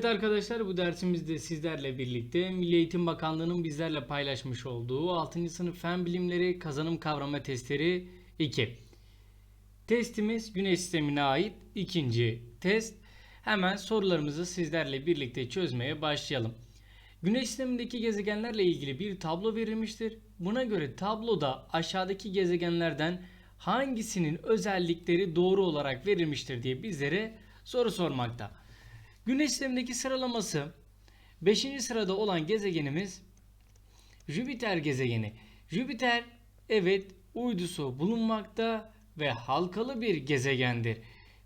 Evet arkadaşlar bu dersimizde sizlerle birlikte Milli Eğitim Bakanlığı'nın bizlerle paylaşmış olduğu 6. sınıf fen bilimleri kazanım kavrama testleri 2. Testimiz Güneş sistemine ait ikinci test. Hemen sorularımızı sizlerle birlikte çözmeye başlayalım. Güneş sistemindeki gezegenlerle ilgili bir tablo verilmiştir. Buna göre tabloda aşağıdaki gezegenlerden hangisinin özellikleri doğru olarak verilmiştir diye bizlere soru sormakta. Güneş sistemindeki sıralaması 5. sırada olan gezegenimiz Jüpiter gezegeni. Jüpiter evet uydusu bulunmakta ve halkalı bir gezegendir.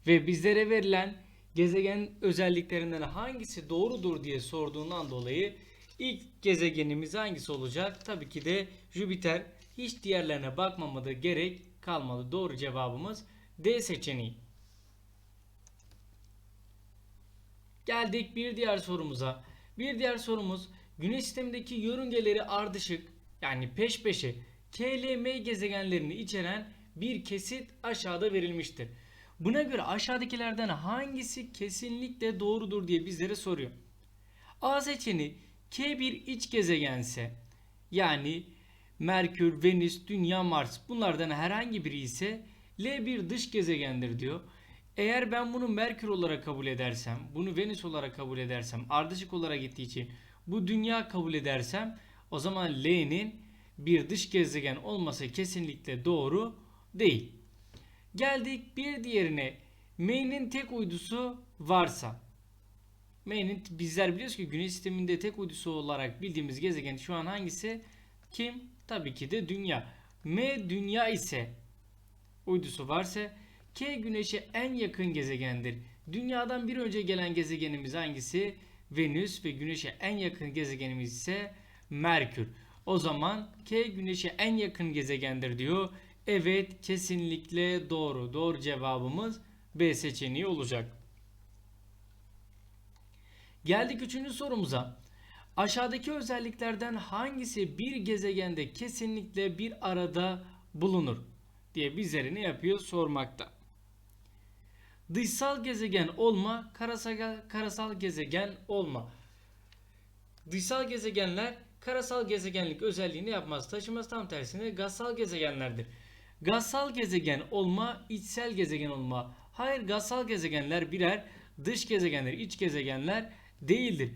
Ve bizlere verilen gezegen özelliklerinden hangisi doğrudur diye sorduğundan dolayı ilk gezegenimiz hangisi olacak? Tabii ki de Jüpiter. Hiç diğerlerine bakmamada gerek kalmadı. Doğru cevabımız D seçeneği. Geldik bir diğer sorumuza. Bir diğer sorumuz Güneş sistemindeki yörüngeleri ardışık yani peş peşe KLM gezegenlerini içeren bir kesit aşağıda verilmiştir. Buna göre aşağıdakilerden hangisi kesinlikle doğrudur diye bizlere soruyor. A seçeneği K bir iç gezegense yani Merkür, Venüs, Dünya, Mars bunlardan herhangi biri ise L bir dış gezegendir diyor. Eğer ben bunu Merkür olarak kabul edersem, bunu Venüs olarak kabul edersem, ardışık olarak gittiği için bu dünya kabul edersem o zaman L'nin bir dış gezegen olması kesinlikle doğru değil. Geldik bir diğerine. M'nin tek uydusu varsa. M'nin bizler biliyoruz ki Güneş sisteminde tek uydusu olarak bildiğimiz gezegen şu an hangisi? Kim? Tabii ki de Dünya. M Dünya ise uydusu varsa K Güneş'e en yakın gezegendir. Dünyadan bir önce gelen gezegenimiz hangisi? Venüs ve Güneş'e en yakın gezegenimiz ise Merkür. O zaman K Güneş'e en yakın gezegendir diyor. Evet kesinlikle doğru. Doğru cevabımız B seçeneği olacak. Geldik üçüncü sorumuza. Aşağıdaki özelliklerden hangisi bir gezegende kesinlikle bir arada bulunur diye bizlere ne yapıyor sormakta. Dışsal gezegen olma, karasal, karasal gezegen olma. Dışsal gezegenler karasal gezegenlik özelliğini yapmaz. Taşımaz tam tersine gazsal gezegenlerdir. Gazsal gezegen olma, içsel gezegen olma. Hayır gazsal gezegenler birer dış gezegenler, iç gezegenler değildir.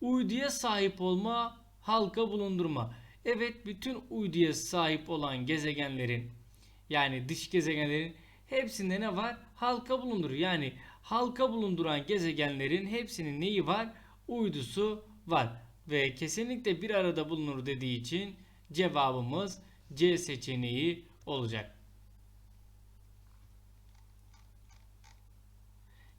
Uyduya sahip olma, halka bulundurma. Evet bütün uyduya sahip olan gezegenlerin yani dış gezegenlerin hepsinde ne var? Halka bulundur. Yani halka bulunduran gezegenlerin hepsinin neyi var? Uydusu var. Ve kesinlikle bir arada bulunur dediği için cevabımız C seçeneği olacak.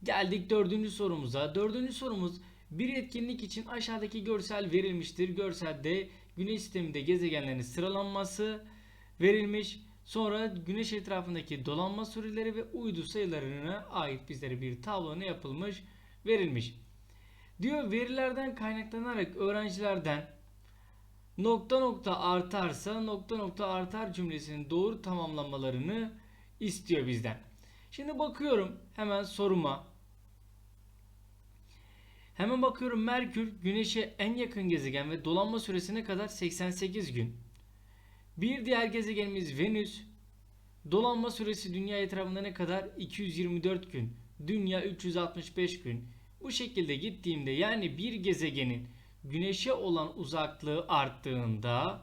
Geldik dördüncü sorumuza. Dördüncü sorumuz bir etkinlik için aşağıdaki görsel verilmiştir. Görselde güneş sisteminde gezegenlerin sıralanması verilmiş. Sonra güneş etrafındaki dolanma süreleri ve uydu sayılarına ait bizlere bir tablo ne yapılmış verilmiş. Diyor verilerden kaynaklanarak öğrencilerden nokta nokta artarsa nokta nokta artar cümlesinin doğru tamamlamalarını istiyor bizden. Şimdi bakıyorum hemen soruma. Hemen bakıyorum Merkür Güneş'e en yakın gezegen ve dolanma süresine kadar 88 gün. Bir diğer gezegenimiz Venüs. Dolanma süresi dünya etrafında ne kadar? 224 gün. Dünya 365 gün. Bu şekilde gittiğimde yani bir gezegenin güneşe olan uzaklığı arttığında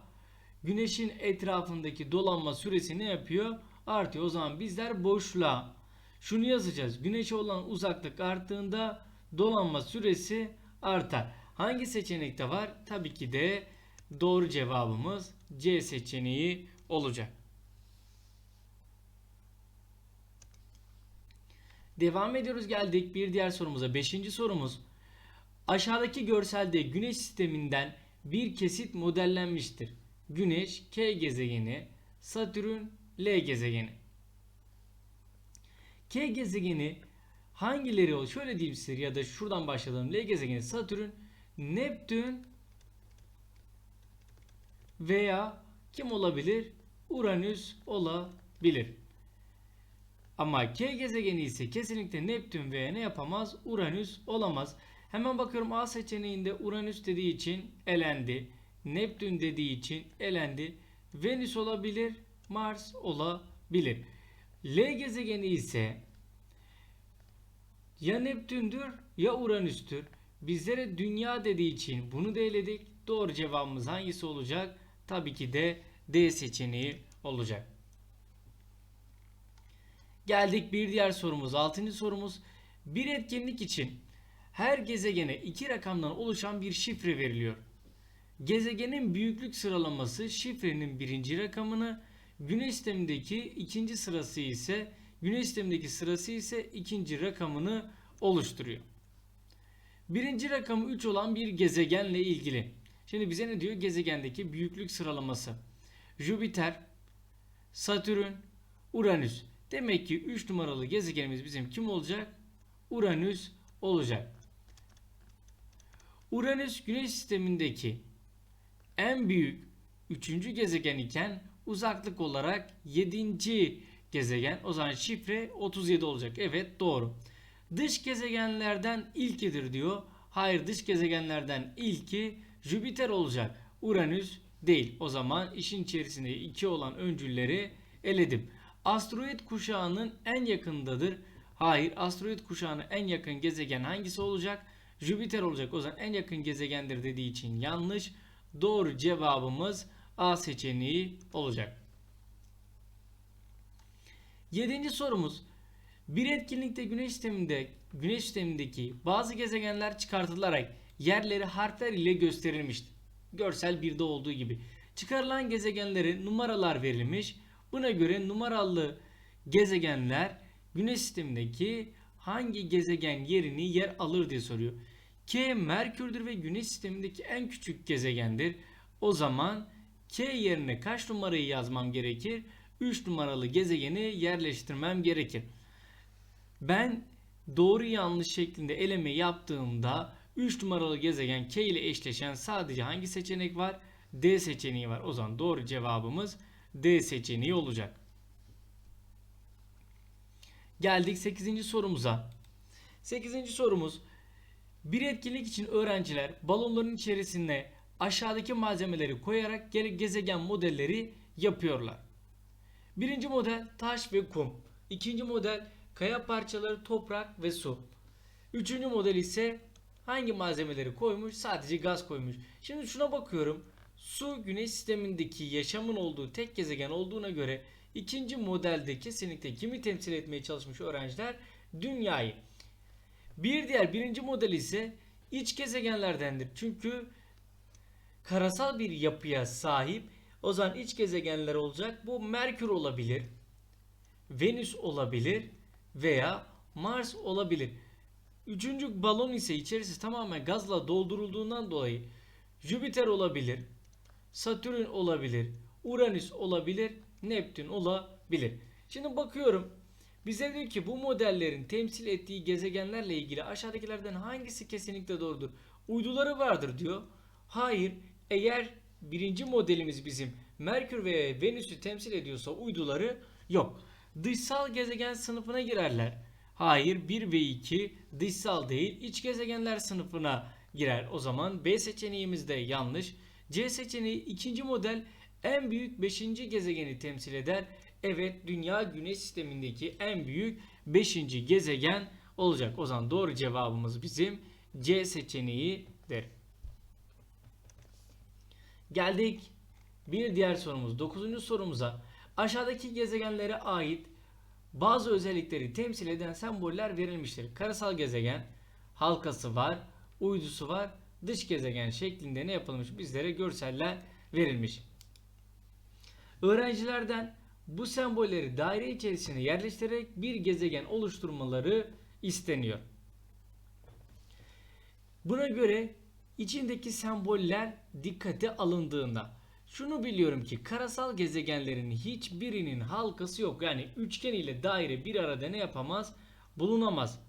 güneşin etrafındaki dolanma süresi ne yapıyor? Artıyor. O zaman bizler boşluğa şunu yazacağız. Güneşe olan uzaklık arttığında dolanma süresi artar. Hangi seçenekte var? Tabii ki de doğru cevabımız C seçeneği olacak. Devam ediyoruz geldik bir diğer sorumuza. Beşinci sorumuz. Aşağıdaki görselde güneş sisteminden bir kesit modellenmiştir. Güneş K gezegeni, Satürn L gezegeni. K gezegeni hangileri ol? Şöyle diyeyim size ya da şuradan başlayalım. L gezegeni Satürn, Neptün veya kim olabilir? Uranüs olabilir. Ama K gezegeni ise kesinlikle Neptün veya ne yapamaz? Uranüs olamaz. Hemen bakıyorum A seçeneğinde Uranüs dediği için elendi. Neptün dediği için elendi. Venüs olabilir, Mars olabilir. L gezegeni ise ya Neptün'dür ya Uranüs'tür. Bizlere dünya dediği için bunu da eledik. Doğru cevabımız hangisi olacak? Tabii ki de D seçeneği olacak. Geldik bir diğer sorumuz. Altıncı sorumuz. Bir etkinlik için her gezegene iki rakamdan oluşan bir şifre veriliyor. Gezegenin büyüklük sıralaması şifrenin birinci rakamını, Güneş sistemindeki ikinci sırası ise Güneş sistemindeki sırası ise ikinci rakamını oluşturuyor. Birinci rakamı 3 olan bir gezegenle ilgili. Şimdi bize ne diyor? Gezegendeki büyüklük sıralaması. Jüpiter, Satürn, Uranüs. Demek ki 3 numaralı gezegenimiz bizim kim olacak? Uranüs olacak. Uranüs Güneş sistemindeki en büyük 3. gezegen iken uzaklık olarak 7. gezegen. O zaman şifre 37 olacak. Evet doğru. Dış gezegenlerden ilkidir diyor. Hayır dış gezegenlerden ilki Jüpiter olacak. Uranüs değil. O zaman işin içerisinde 2 olan öncülleri eledim. Asteroid kuşağının en yakındadır. Hayır asteroid kuşağına en yakın gezegen hangisi olacak? Jüpiter olacak. O zaman en yakın gezegendir dediği için yanlış. Doğru cevabımız A seçeneği olacak. Yedinci sorumuz. Bir etkinlikte güneş sisteminde güneş sistemindeki bazı gezegenler çıkartılarak yerleri harfler ile gösterilmiştir. Görsel 1'de olduğu gibi. Çıkarılan gezegenlere numaralar verilmiş. Buna göre numaralı gezegenler güneş sistemindeki hangi gezegen yerini yer alır diye soruyor. K Merkür'dür ve güneş sistemindeki en küçük gezegendir. O zaman K yerine kaç numarayı yazmam gerekir? 3 numaralı gezegeni yerleştirmem gerekir. Ben doğru yanlış şeklinde eleme yaptığımda 3 numaralı gezegen K ile eşleşen sadece hangi seçenek var? D seçeneği var. O zaman doğru cevabımız D seçeneği olacak. Geldik 8. sorumuza. 8. sorumuz bir etkinlik için öğrenciler balonların içerisine aşağıdaki malzemeleri koyarak gezegen modelleri yapıyorlar. Birinci model taş ve kum. İkinci model kaya parçaları, toprak ve su. Üçüncü model ise hangi malzemeleri koymuş? Sadece gaz koymuş. Şimdi şuna bakıyorum. Su güneş sistemindeki yaşamın olduğu tek gezegen olduğuna göre ikinci modelde kesinlikle kimi temsil etmeye çalışmış öğrenciler? Dünyayı. Bir diğer birinci model ise iç gezegenlerdendir. Çünkü karasal bir yapıya sahip. O zaman iç gezegenler olacak. Bu Merkür olabilir. Venüs olabilir veya Mars olabilir. Üçüncü balon ise içerisi tamamen gazla doldurulduğundan dolayı Jüpiter olabilir, Satürn olabilir, Uranüs olabilir, Neptün olabilir. Şimdi bakıyorum bize diyor ki bu modellerin temsil ettiği gezegenlerle ilgili aşağıdakilerden hangisi kesinlikle doğrudur? Uyduları vardır diyor. Hayır eğer birinci modelimiz bizim Merkür ve Venüs'ü temsil ediyorsa uyduları yok. Dışsal gezegen sınıfına girerler. Hayır 1 ve 2 dışsal değil iç gezegenler sınıfına girer. O zaman B seçeneğimiz de yanlış. C seçeneği ikinci model en büyük 5. gezegeni temsil eder. Evet dünya güneş sistemindeki en büyük 5. gezegen olacak. O zaman doğru cevabımız bizim C seçeneğidir. Geldik bir diğer sorumuz 9. sorumuza. Aşağıdaki gezegenlere ait bazı özellikleri temsil eden semboller verilmiştir. Karasal gezegen, halkası var, uydusu var, dış gezegen şeklinde ne yapılmış bizlere görseller verilmiş. Öğrencilerden bu sembolleri daire içerisine yerleştirerek bir gezegen oluşturmaları isteniyor. Buna göre içindeki semboller dikkate alındığında şunu biliyorum ki karasal gezegenlerin hiçbirinin halkası yok. Yani üçgen ile daire bir arada ne yapamaz? Bulunamaz.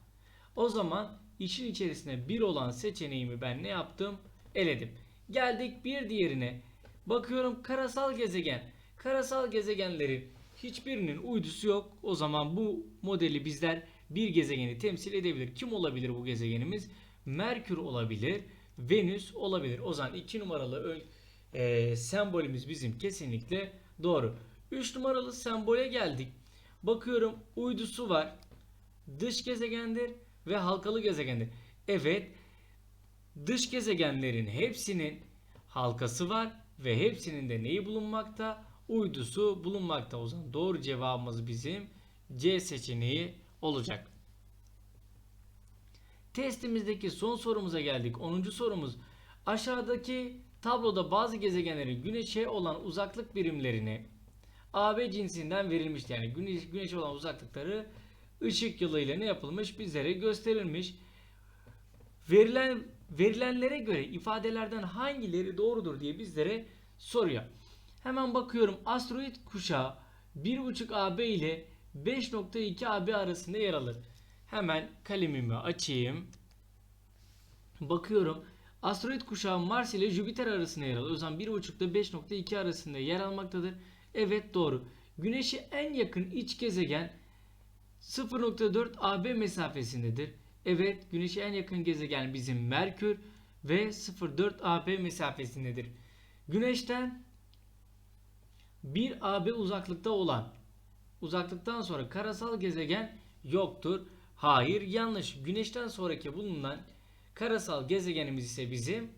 O zaman işin içerisine bir olan seçeneğimi ben ne yaptım? Eledim. Geldik bir diğerine. Bakıyorum karasal gezegen. Karasal gezegenlerin hiçbirinin uydusu yok. O zaman bu modeli bizler bir gezegeni temsil edebilir. Kim olabilir bu gezegenimiz? Merkür olabilir, Venüs olabilir. O zaman 2 numaralı e, sembolümüz bizim kesinlikle doğru. 3 numaralı sembole geldik. Bakıyorum uydusu var. Dış gezegendir ve halkalı gezegendir. Evet dış gezegenlerin hepsinin halkası var ve hepsinin de neyi bulunmakta? Uydusu bulunmakta. O zaman doğru cevabımız bizim C seçeneği olacak. Testimizdeki son sorumuza geldik. 10. sorumuz. Aşağıdaki tabloda bazı gezegenlerin güneşe olan uzaklık birimlerini AB cinsinden verilmişti. Yani güneş, güneşe olan uzaklıkları ışık yılıyla ne yapılmış? Bizlere gösterilmiş. Verilen verilenlere göre ifadelerden hangileri doğrudur diye bizlere soruyor. Hemen bakıyorum. Asteroid kuşağı 1.5 AB ile 5.2 AB arasında yer alır. Hemen kalemimi açayım. Bakıyorum. Asteroid kuşağı Mars ile Jüpiter arasında yer alır. O zaman 1.5 ile 5.2 arasında yer almaktadır. Evet doğru. Güneşe en yakın iç gezegen 0.4 AB mesafesindedir. Evet, Güneş'e en yakın gezegen bizim Merkür ve 0.4 AB mesafesindedir. Güneş'ten 1 AB uzaklıkta olan uzaklıktan sonra karasal gezegen yoktur. Hayır, yanlış. Güneş'ten sonraki bulunan karasal gezegenimiz ise bizim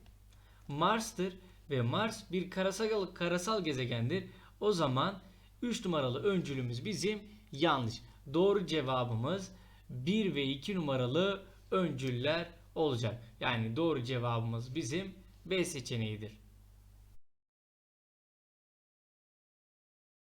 Mars'tır ve Mars bir karasal karasal gezegendir. O zaman 3 numaralı öncülümüz bizim yanlış. Doğru cevabımız 1 ve 2 numaralı öncüller olacak. Yani doğru cevabımız bizim B seçeneğidir.